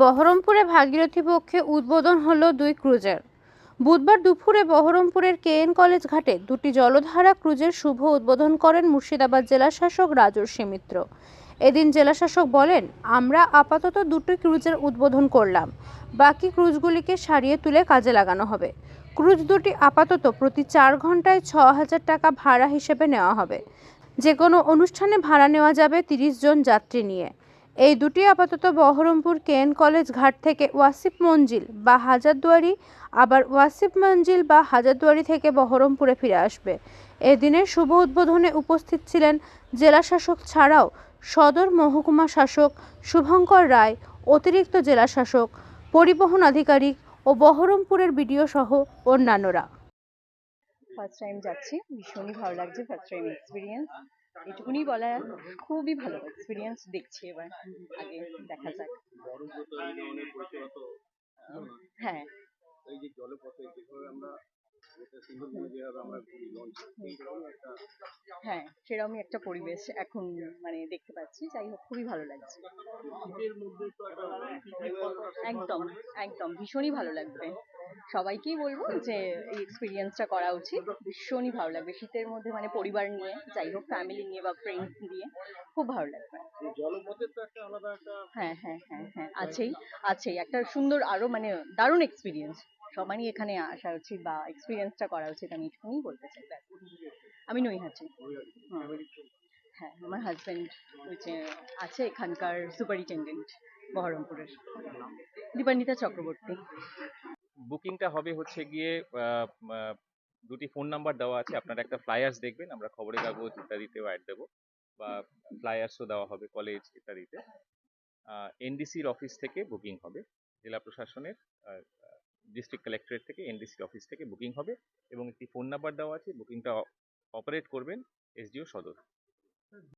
বহরমপুরে ভাগীরথী পক্ষে উদ্বোধন হলো দুই ক্রুজের। বুধবার দুপুরে বহরমপুরের কেএন কলেজ ঘাটে দুটি জলধারা ক্রুজের শুভ উদ্বোধন করেন মুর্শিদাবাদ জেলাশাসক রাজর্ষি মিত্র। এদিন জেলাশাসক বলেন, আমরা আপাতত দুটি ক্রুজের উদ্বোধন করলাম। বাকি ক্রুজগুলিকে সারিয়ে তুলে কাজে লাগানো হবে। ক্রুজ দুটি আপাতত প্রতি চার ঘন্টায় ছ হাজার টাকা ভাড়া হিসেবে নেওয়া হবে। যে কোনো অনুষ্ঠানে ভাড়া নেওয়া যাবে তিরিশ জন যাত্রী নিয়ে। এই দুটি আপাতত বহরমপুর কেএন কলেজ ঘাট থেকে ওয়াসিফ মঞ্জিল বা হাজারদুয়ারি, আবার ওয়াসিফ মঞ্জিল বা হাজারদুয়ারি থেকে বহরমপুরে ফিরে আসবে। এদিনের শুভ উদ্বোধনে উপস্থিত ছিলেন জেলা শাসক ছাড়াও সদর মহকুমা শাসক শুভঙ্কর রায়, অতিরিক্ত জেলা শাসক, পরিবহন আধিকারিক ও বহরমপুরের বিডিও সহ অন্যান্যরা। ফার্স্ট টাইম যাচ্ছি, ভীষণই ভালো লাগছে ফার্স্ট টাইম এক্সপিরিয়েন্স এটুকুনি বলা খুবই ভালো এক্সপিরিয়েন্স দেখছি এবার, আগে দেখা যাক। হ্যাঁ। হ্যাঁ সেরকমই একটা পরিবেশ এখন মানে দেখতে পাচ্ছি, যাই হোক, খুবই ভালো লাগছে। একদম একদম, ভীষণই ভালো লাগবে। সবাইকেই বলব যে এই এক্সপিরিয়েন্সটা করা উচিত। ভীষণই ভালো লাগবে। শীতের মধ্যে মানে পরিবার নিয়ে যাই হোক ফ্যামিলি নিয়ে বা ফ্রেন্ডস নিয়ে খুব ভালো লাগবে। হ্যাঁ হ্যাঁ হ্যাঁ হ্যাঁ আছেই আছেই। একটা সুন্দর আরও মানে দারুণ এক্সপিরিয়েন্স সবারই এখানে আসা উচিত বা এক্সপিরিয়েন্সটা করা উচিত আমি এটুকুনি বলতে চাই। আমি নৈহাটি হুম। হ্যাঁ। আমার হাজব্যান্ড আছে এখানকার সুপারিনটেন্ডেন্ট বহরমপুরের। দীপান্বিতা চক্রবর্তী। বুকিংটা হবে হচ্ছে গিয়ে দুটি ফোন নাম্বার দেওয়া আছে। আপনারা একটা ফ্লায়ার্স দেখবেন, আমরা খবরের কাগজ ইত্যাদিতেও অ্যাড দেবো বা ফ্লায়ার্সও দেওয়া হবে কলেজ ইত্যাদিতে। এনডিসির অফিস থেকে বুকিং হবে, জেলা প্রশাসনের ডিস্ট্রিক্ট কালেক্টরেট থেকে এনডিসির অফিস থেকে বুকিং হবে এবং একটি ফোন নাম্বার দেওয়া আছে বুকিংটা অপারেট করবেন এসডিও সদর।